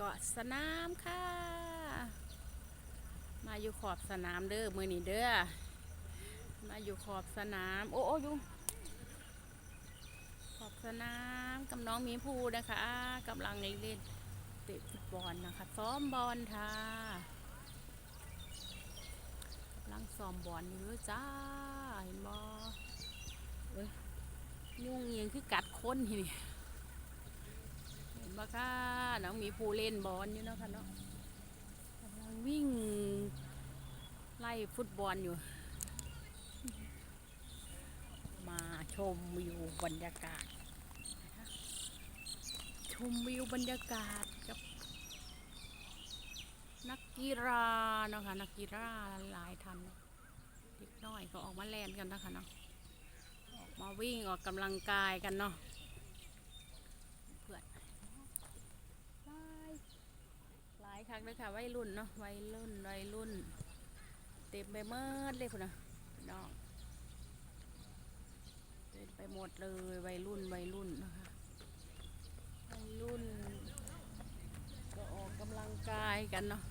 เกาะสนามค่ะ มาอยู่ขอบสนามเด้อมือนี่เด้อ มาอยู่ขอบสนาม โอ้โอ้ยุงขอบสนามกับน้องมีภูนะคะกำลังเล่นเตะฟุตบอลนะคะ ซ้อมบอลค่ะกำลังซ้อมบอลอยู่เด้อจ้าเห็นบอเอ้ยยุ่งเงียงคือกัดคนทีนี่ เห็นปะค่ะน้องมีภูเล่นบอลอยู่เนาะค่ะเนาะกำลังวิ่งไล่ฟุตบอลอยู่ มาชมวิวบรรยากาศ ชมวิวบรรยากาศกับนักกีฬาเนาะค่ะนักกีฬาหลายท่านเด็กน้อยก็ออกมาแล่นกันนะคะเนาะออกมาวิ่งออกกำลังกายกันเนาะเพื่อนหลายหลาย ครั้งเลยค่ะวัยรุ่นเนาะวัยรุ่นวัยรุ่น เต็มไปหมดเลยคุณนะน้องเดินไปหมดเลยวัยรุ่นวัยรุ่นนะคะวัยรุ่น ก็ออกกำลังกายกันเนาะ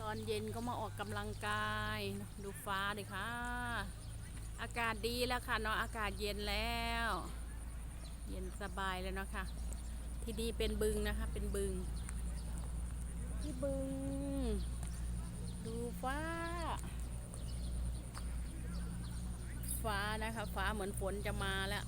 ตอนเย็นก็มาออกกำลังกายดูฟ้าดิค่ะ อากาศดีแล้วค่ะเนาะอากาศเย็นแล้ว เย็นสบายเลยเนาะค่ะ ที่นี่เป็นบึงนะคะ เป็นบึง บึง ดูฟ้า ฟ้านะคะ ฟ้าเหมือนฝนจะมาแล้ว